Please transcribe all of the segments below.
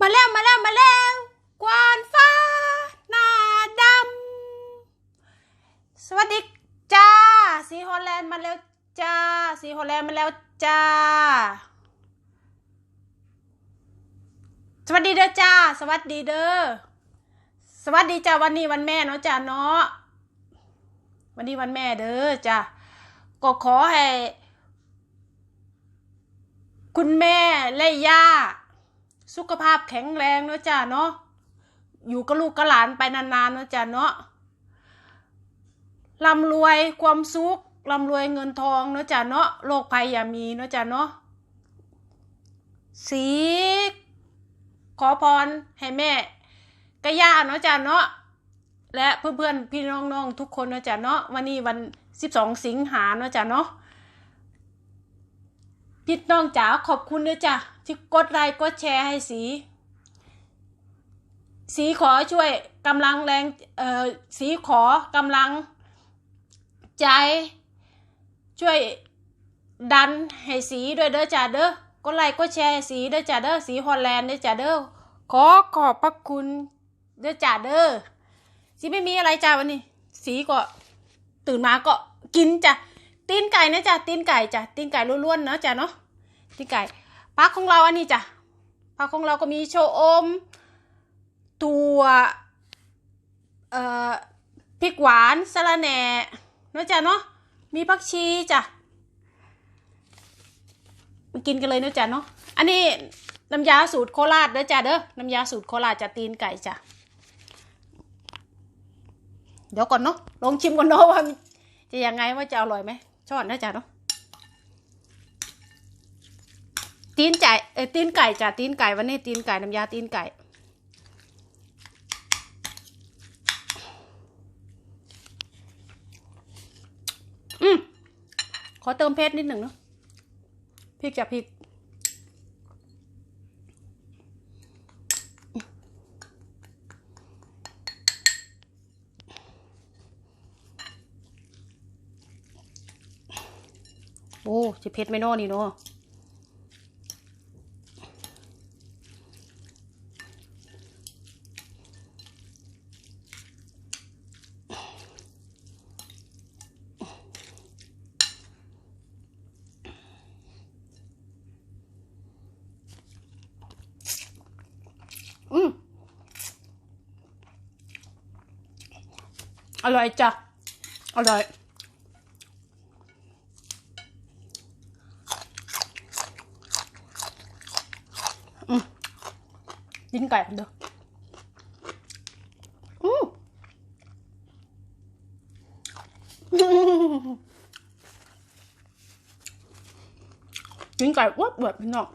มาแล้วมาแล้วมาแล้วกวานฟ้าหน้าดำสวัสดีจ้าสีฮอลแลนด์มาแล้วจ้าสีฮอลแลนด์มาแล้วจ้า สวัสดีเด้อจ้า สวัสดีเด้อสวัสดีจ้าวันนี้วันแม่เนาะจ้าเนาะวันนี้วันแม่เด้อจ้าก็ขอให้ คุณแม่และย่า สุขภาพแข็งแรงเนาะจ้าเนาะอยู่กับลูกกับหลานไปนานๆเนาะจ้าเนาะร่ำรวยความสุขร่ำรวยเงินทองเนาะจ้าเนาะโรคภัยอย่ามีเนาะจ้าเนาะสีขอพรให้แม่กับย่าเนาะจ้าเนาะและเพื่อนๆพี่น้องๆทุกคนเนาะจ้าเนาะวันนี้วันสิบสองสิงหาเนาะจ้าเนาะ พี่น้องจ๋าขอบคุณด้วยจ้ะที่กดไลค์กดแชร์ให้สี สีขอช่วยกำลังแรงเอ่อสีขอกำลัง ใจ ช่วยดันให้สีด้วยเด้อจ้าเด้อกดไลค์กดแชร์ให้สีเด้อจ้าเด้อสีฮอลแลนด์เด้อจ้าเด้อขอขอบพระคุณเด้อจ้าเด้อสีไม่มีอะไรจ้าวันนี้ สีก็ตื่นมาก็กินจ้ะ ตีนไก่นะจ๊ะตีนไก่จ้ะตีนไก่ล้วนๆเนาะจ้ะเนาะตีนไก่พักของเราอันนี้จ้ะพักของเราก็มีโชอม ตัวเอ่อพริกหวานสะระแหน่เนาะจ้ะเนาะมีผักชีจ้ะมากินกันเลยเนาะจ้ะเนาะอันนี้น้ำยาสูตรโคราชเด้อจ้ะเด้อน้ำยาสูตรโคราชจะตีนไก่จ้ะเดี๋ยวก่อนเนาะลองชิมก่อนเนาะว่าจะยังไงว่าจะอร่อยไหม ช้อนนะจ๊ะเนาะตีนไก่เออตีนไก่จ้ะตีนไก่วันนี้ตีนไก่น้ำยาตีนไก่ อืมขอเติมเพชรนิดหนึ่งเนาะพริกจ้ะพริก โอ้จะเผ็ดไม่นอนี่เนาะอืมอร่อยจ้ะ อร่อย กินไก่เด้ออืมกินไก่วัดแบบพี่น้อง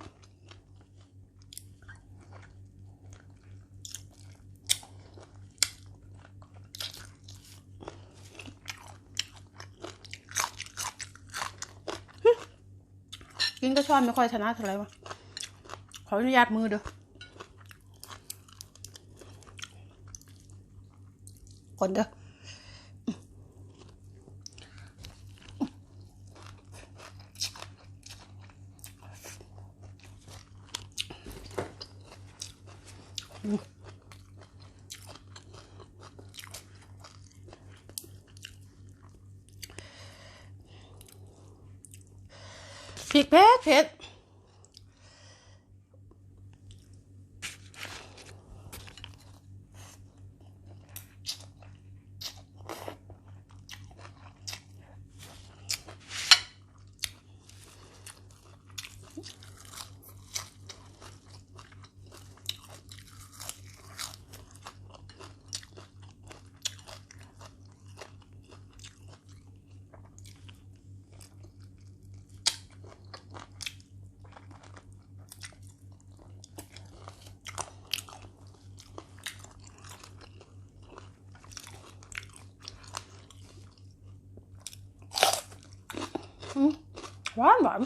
กินก็ชอบไม่ค่อยชนะเท่าไหร่วะขออนุญาตมือเด้อ ก่อนเด้อพริกเผ็ดเผ็ด หว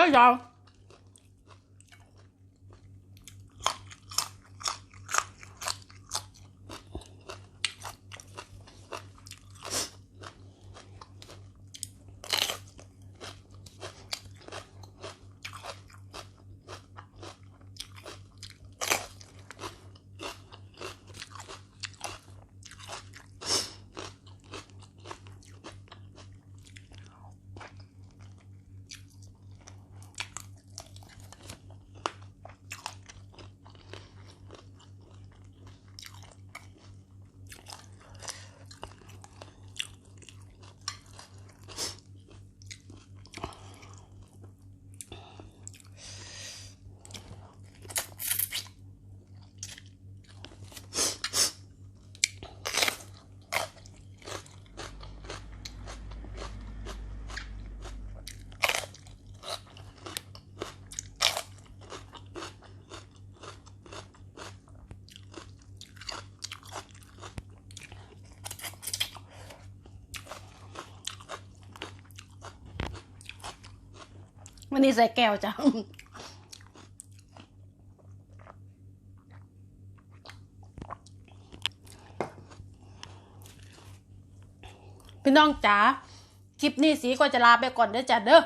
านห วันนี้ใส่แก้วจ้ะพี่น้องจ๋าคลิปนี้สีก็จะลาไปก่อนเด้อจ้ะเด้อ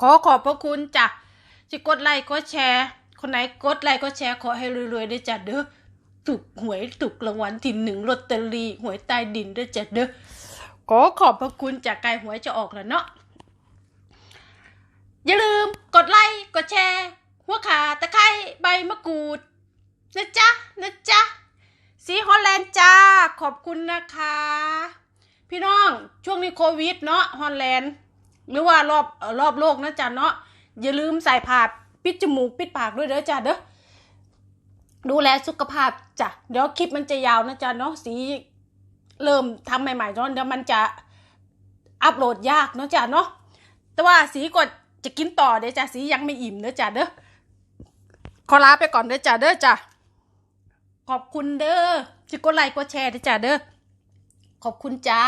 ขอขอบพระคุณจ้ะที่กดไลค์กดแชร์ คนไหนกดไลค์กดแชร์ขอให้รวยๆด้วยจ้ะเด้อถูกหวยถูกรางวัลที่หนึ่งลอตเตอรี่หวยใต้ดินด้วยจ้ะเด้อขอขอบพระคุณจากไกลหวยจะออกแล้วเนาะ อย่าลืมกดไลค์กดแชร์ หัวขาตะไคร้ใบมะกรูดนะจ๊ะนะจ๊ะสีฮอลแลนด์จ้าขอบคุณนะคะ พี่น้องช่วงนี้โควิดเนาะฮอลแลนด์หรือว่ารอบรอบโลกนะจ๊ะเนาะอย่าลืมใส่ผ้าปิดจมูกปิดปากด้วยเด้อจ้ะเด้อดูแลสุขภาพจ้ะเดี๋ยวคลิปมันจะยาวนะจ๊ะเนาะสีเริ่มทำใหม่ๆเนาะเดี๋ยวมันจะอัปโหลดยากเนาะจ้ะเนาะแต่ว่าสีกด จะกินต่อเด้อจ้ะสียังไม่อิ่มเด้อจ้ะเด้อขอลาไปก่อนเด้อจ้ะเด้อจ้ะขอบคุณเด้อที่กดไลค์กดแชร์เด้อจ้ะเด้อขอบคุณจ้า